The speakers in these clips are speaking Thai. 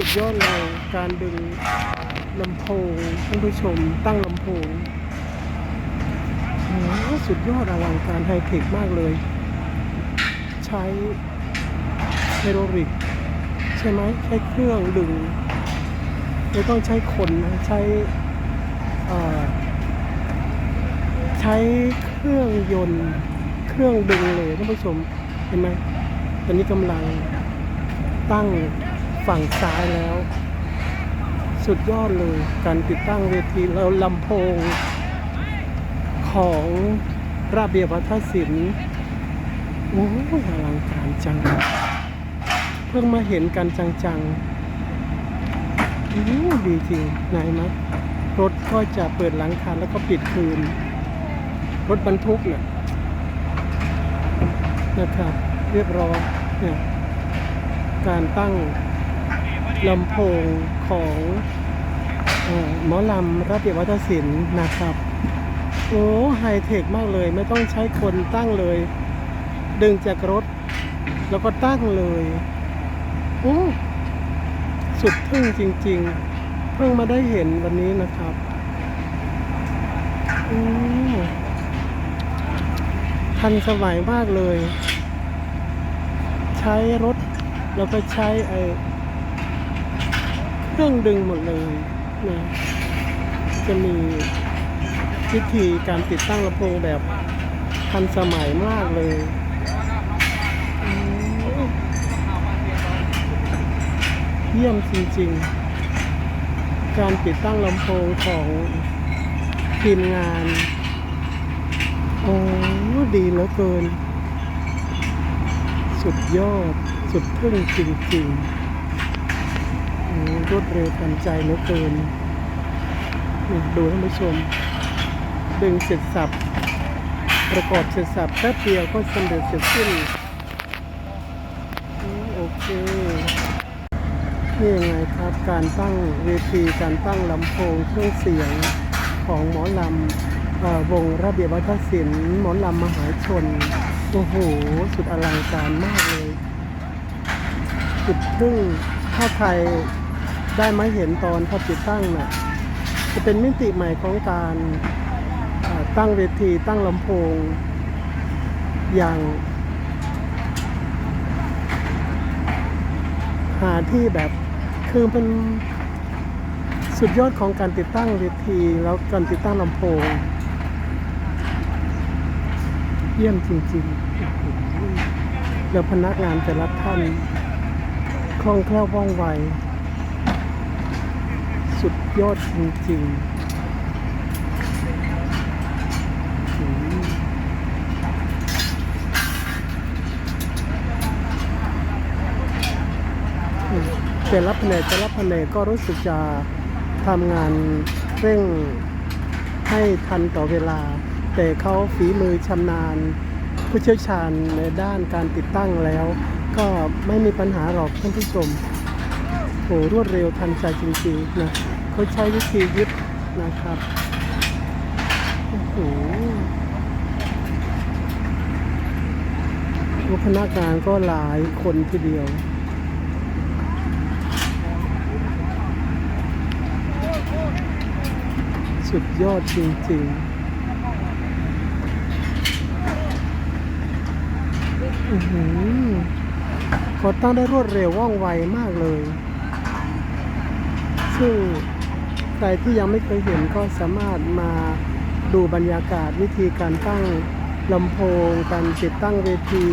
สุดยอดเลยการดึงลำโพงท่านผู้ชมตั้งลำโพงโหสุดยอดอลังการไฮเทคมากเลย ใช้ไฮโดรลิก ใช่ไหมใช้เครื่องดึงไม่ต้องใช้คนนะใช้ใช้เครื่องยนต์เครื่องดึงเลยท่านผู้ชมเห็นไหมตอนนี้กำลังตั้ง ฝั่งซ้ายแล้ว สุดยอดเลย การติดตั้งเวทีแล้วลำโพง ของระเบียบวัฒนศิลป์โอ้ยอลังการจัง เพิ่งมาเห็นกันจังๆอู้ดีจริงนไหมรถก็จะเปิดหลังคาแล้วก็ปิดคืน รถบรรทุกเนี่ยนะครับ เรียบร้อยเนี่ยการตั้ง ลำโพงของอหมอลำระเบียบวัฒนศิลป์นะครับ โอ้ไฮเทคมากเลย ไม่ต้องใช้คนตั้งเลย ดึงจากรถ แล้วก็ตั้งเลย โอ้สุดทึ่งจริง ๆ เพิ่งมาได้เห็นวันนี้นะครับโอ้ทันสมัยมากเลย ใช้รถ แล้วก็ใช้ไอ เครื่องดึงหมดเลยนะจะมีวิธีการติดตั้งลำโพงแบบทันสมัยมากเลยเยี่ยมจริงๆ การติดตั้งลำโพงของทีมงาน โอ้ดีเหลือเกิน สุดยอด สุดทึ่งจริง ๆ รวดเร็วทันใจเหลือเกินนี่ดูท่านผู้ชม ดึงเสร็จสับ ประกอบเสร็จสับแป๊บเดียวก็สำเร็จเสร็จสิ้นโอเค นี่ยังไงครับ การตั้งเวทีการตั้งลำโพงเครื่องเสียงของหมอลำวงระเบียบวัฒนศิลป์หมอลำมหาชน โอ้โห สุดอลังการมากเลย สุดทึ่งถ้าใคร ได้มาเห็นตอนเขาติดตั้งน่ะจะเป็นมิติใหม่ของการตั้งเวทีตั้งลำโพง อย่างหาที่แบบคือเป็นสุดยอดของการติดตั้งเวทีแล้วการติดตั้งลำโพง เยี่ยมจริงๆแล้วพนักงานแต่ละท่านคล่องแคล่วว่องไว สุดยอดจริงๆแต่ละแผนกแต่ละแผนกก็รู้สึกจะทำงานเร่งให้ทันต่อเวลา แต่เขาฝีมือชำนาญ ผู้เชี่ยวชาญในด้านการติดตั้งแล้ว ก็ไม่มีปัญหาหรอกท่านผู้ชม หรวดเร็วทันใจจริงๆนะเขาใช้วิธียึดนะครับโอ้โหพนักงานก็หลายคนทีเดียวสุดยอดจริงๆอื้อหือเขาตั้งได้รวดเร็วว่องไวมากเลย ซึ่งใครที่ยังไม่เคยเห็นก็สามารถมาดูบรรยากาศวิธีการตั้งลำโพง การติดตั้งเวที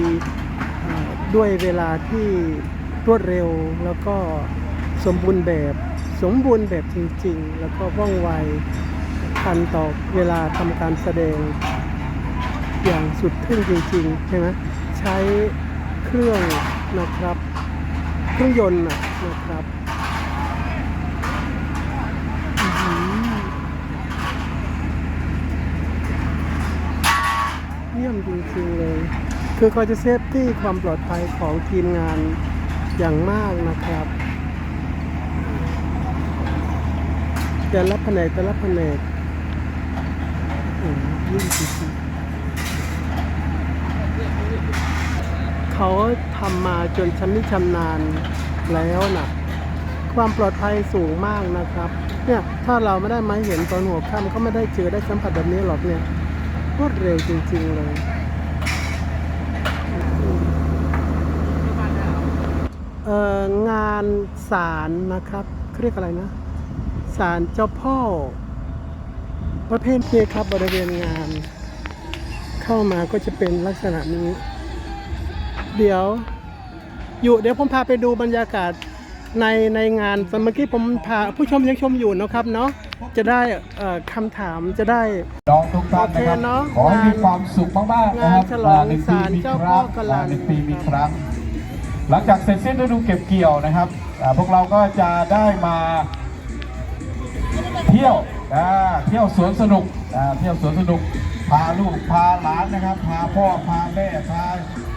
ด้วยเวลาที่รวดเร็วแล้วก็สมบูรณ์แบบสมบูรณ์แบบจริง ๆ แล้วก็ว่องไวทันต่อเวลาทำการแสดงอย่างสุดทึ่งจริง ๆ ใช่ไหมใช้เครื่องนะครับ เครื่องยนต์นะครับอื้อหือเยี่ยมจริงๆเลย คือเขาจะเซฟที่ความปลอดภัยของทีมงานอย่างมากนะครับ แต่ละแผนกแต่ละแผนกอืมเยิ่งจริงๆเขาทำมาจนชำนิชำนาญแล้วนะความปลอดภัยสูงมากนะครับ เนี่ย ถ้าเราไม่ได้มาเห็นตอนหัวค่ำก็ไม่ได้เจอได้สัมผัสแบบนี้หรอกเนี่ย รวดเร็วจริง ๆ เลย เอ่องานศาลนะครับเขาเรียกอะไรนะศาลเจ้าพ่อ ประเภทนี้ครับบริเวณงาน เข้ามาก็จะเป็นลักษณะนี้ เดี๋ยว อยู่เดี๋ยวผมพาไปดูบรรยากาศในในงานเมื่อกี้ผมพาผู้ชมยังชมอยู่นะครับเนาะ จะได้เอ่อคำถามจะได้น้องทุกท่านนะครับโอเคเนอะขอให้มีความสุขมากๆนะครับงานฉลองหนึ่งศาปีลมีเจ้าคพ่อรั้งกะลันหนึ่งปีมีครั้ง หลังจากเสร็จสิ้นฤดูเก็บเกี่ยวนะครับอ่าพวกเราก็จะได้มาเที่ยวอ่าเที่ยวสวนสนุกอ่าเที่ยวสวนสนุกพาลูกพาหลานนะครับ พาพ่อพาแม่พา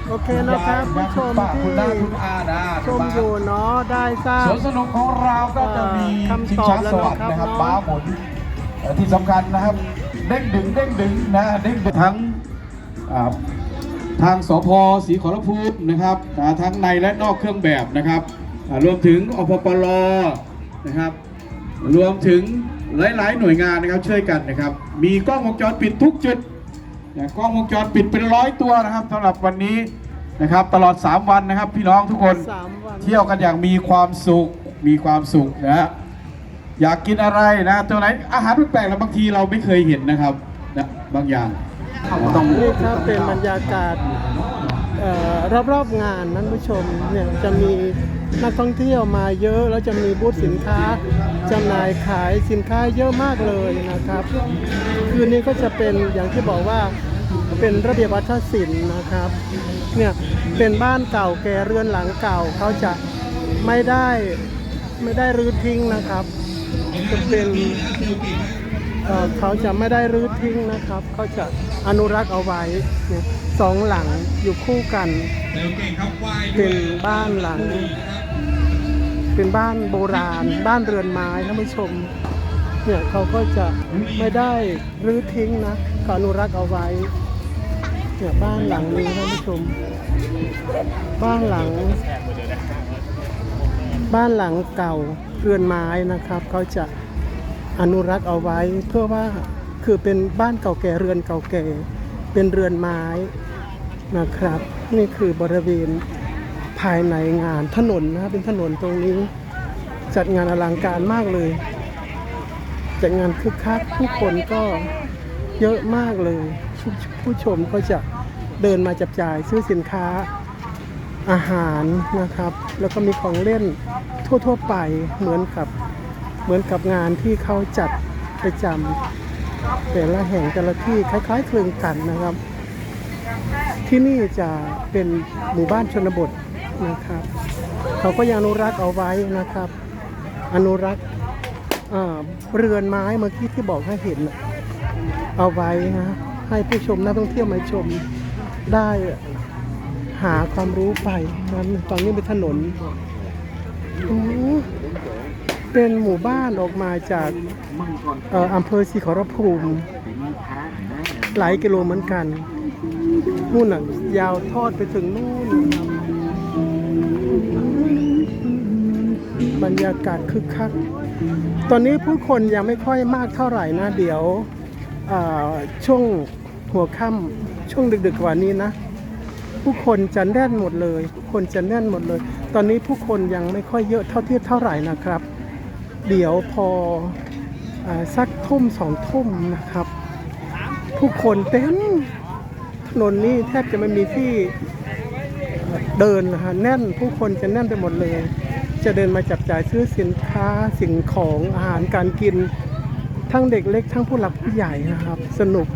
โอเคนะครับณผู้ยายชมคุณป้าที่คุณน้าคุณอานะชมอยู่เนาะได้ทราบสวนสนุกของเราก็จะมีเอ่อคำชิงตอบช้าแล้วสวรรค์นะนะคครัรับบเนอะม้าหมุนเอ่อที่สำคัญนะครับเด้งดึงเด้งดึงนะเด้งดึงทั้งอ่าทางสพศรีขอรภูมินะครับอ่าทั้งในและนอกเครื่องแบบนะครับอ่ารวมถึงอพปลนะครับ รวมถึงหลาย ๆ หน่วยงานนะครับช่วยกันนะครับ มีกล้องวงจรปิดทุกจุด นะกล้องวงจรปิดเป็นร้อยตัวนะครับสำหรับวันนี้นะครับ ตลอด 3 วันนะครับ พี่น้องทุกคนสามวัน เที่ยวกันอย่างมีความสุขมีความสุขนะฮะอยากกินอะไรนะตัวไหนอาหารแปลกๆแล้วบางทีเราไม่เคยเห็นนะครับนะบางอย่างต้อง นี่ครับเป็นบรรยากาศเอ่อรอบๆงานนั้นผู้ชมเนี่ยจะมีนักท่องเที่ยวมาเยอะแล้วจะมีบูธสินค้าจำหน่ายขายสินค้าเยอะมากเลยนะครับ คืนนี้ก็จะเป็นอย่างที่บอกว่า เป็นระเบียบวัฒนศิลป์นะครับ เนี่ยเป็นบ้านเก่าแก่เรือนหลังเก่าเขาจะไม่ได้ไม่ได้รื้อทิ้งนะครับ จะเป็นเเขาจะไม่ได้รื้อทิ้งนะครับ เขาจะอนุรักษ์เอาไว้เนี่ยสองหลังอยู่คู่กันเป็นบ้านหลัง เป็นบ้านโบราณ บ้านเรือนไม้ท่านผู้ชมเนี่ยเขาก็จะไม่ได้รื้อทิ้งนะเขาอนุรักษ์เอาไว้ เนี่ยบ้านหลังนี้ท่านผู้ชม บ้านหลัง บ้านหลังเก่าเรือนไม้นะครับเขาจะอนุรักษ์เอาไว้เพื่อว่าคือเป็นบ้านเก่าแก่เรือนเก่าแก่ เป็นเรือนไม้นะครับ นี่คือบริเวณภายในงานถนนนะครับเป็นถนนตรงนี้ จัดงานอลังการมากเลย จัดงานคึกคักผู้คนก็เยอะมากเลย ผู้ชมก็จะเดินมาจับจ่ายซื้อสินค้าอาหารนะครับ แล้วก็มีของเล่นทั่ว ๆ ไปเหมือนกับเหมือนกับงานที่เขาจัดประจำแต่ละแห่งแต่ละที่คล้าย ๆ คลึงกันนะครับ ที่นี่จะเป็นหมู่บ้านชนบทนะครับ เขาก็ยังอนุรักษ์เอาไว้นะครับ อนุรักษ์เรือนไม้เมื่อกี้ที่บอกให้เห็นเอาไว้นะ ให้ผู้ชมนักท่องเที่ยวมาชมได้หาความรู้ไปนั้นตอนนี้เป็นถนน เป็นหมู่บ้านออกมาจากเอ่ออำเภอศรีขอรภูมิ หลายกิโลเหมือนกันนู่นน่ะ ยาวทอดไปถึงนู่น บรรยากาศคึกคัก ตอนนี้ผู้คนยังไม่ค่อยมากเท่าไหร่นะ เดี๋ยวช่วง หัวค่ำช่วงดึกๆกว่านี้นะ ผู้คนจะแน่นหมดเลย ผู้คนจะแน่นหมดเลย ตอนนี้ผู้คนยังไม่ค่อยเยอะเท่าที่เท่าไหร่นะครับ เดี๋ยวพออสักทุ่มสองทุ่มนะครับ ผู้คนเต็มถนนนี้แทบจะไม่มีที่เดินนะฮะแน่นผู้คนจะแน่นไปหมดเลย จะเดินมาจับจ่ายซื้อสินค้าสิ่งของอาหารการกิน ทั้งเด็กเล็กทั้งผู้หลักผู้ใหญ่นะครับ สนุก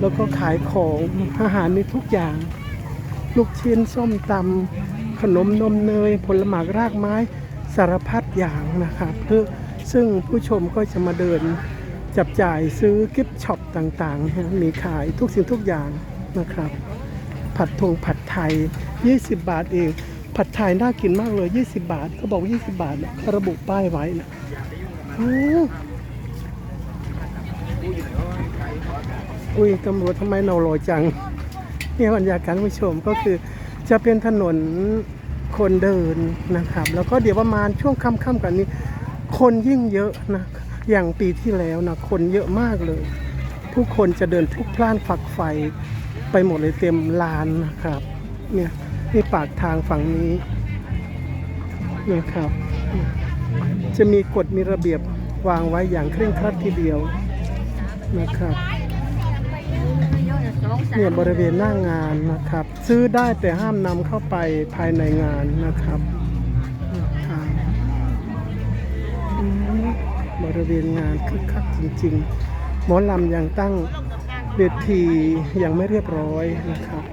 แล้วก็ขายของอาหารมีทุกอย่าง ลูกชิ้นส้มตำขนมนมเนย ผลหมากรากไม้สารพัดอย่างนะครับเพื่อซึ่งผู้ชมก็จะมาเดินจับจ่ายซื้อกิฟต์ช็อปต่างๆ มีขายทุกสิ่งทุกอย่างนะครับ ผัดทงผัดไทย 20 บาทเอง ผัดไทยน่ากินมากเลย 20 บาทเขาบอก 20 บาทนะเขาระบุป้ายไว้นะ อุ้ยตำรวจทำไมเนาโลจังเนี่ยบรรยากาศผู้ชมก็คือจะเป็นถนนคนเดินนะครับ แล้วก็เดี๋ยวประมาณช่วงค่ำๆกันนี้ คนยิ่งเยอะนะอย่างปีที่แล้วนะคนเยอะมากเลย ผู้คนจะเดินทุกพล่านฝักไฟไปหมดเลยเต็มลานนะครับเนี่ยนี่ปากทางฝั่งนี้นะครับ จะมีกฎมีระเบียบวางไว้อย่างเคร่งครัดทีเดียวนะครับ เนี่ยบริเวณหน้างานนะครับ ซื้อได้แต่ห้ามนำเข้าไปภายในงานนะครับบอืมบริเวณงานคึกคักจริงๆ หมอลำยังตั้งเวทียังไม่เรียบร้อยนะครับ